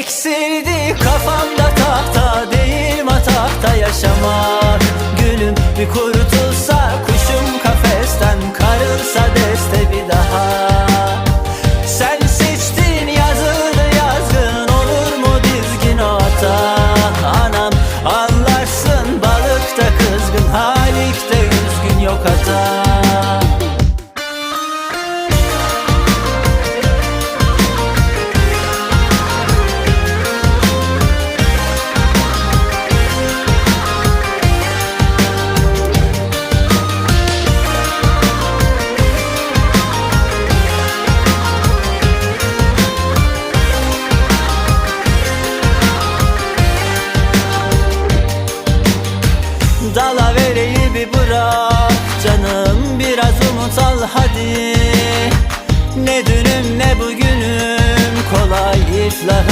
Eksildi kafamda tahta değil matahta yaşamak. Gülüm bir kurtulsa dalavereyi bir bırak. Canım biraz umut al hadi. Ne dünüm ne bugünüm. Kolay iflahım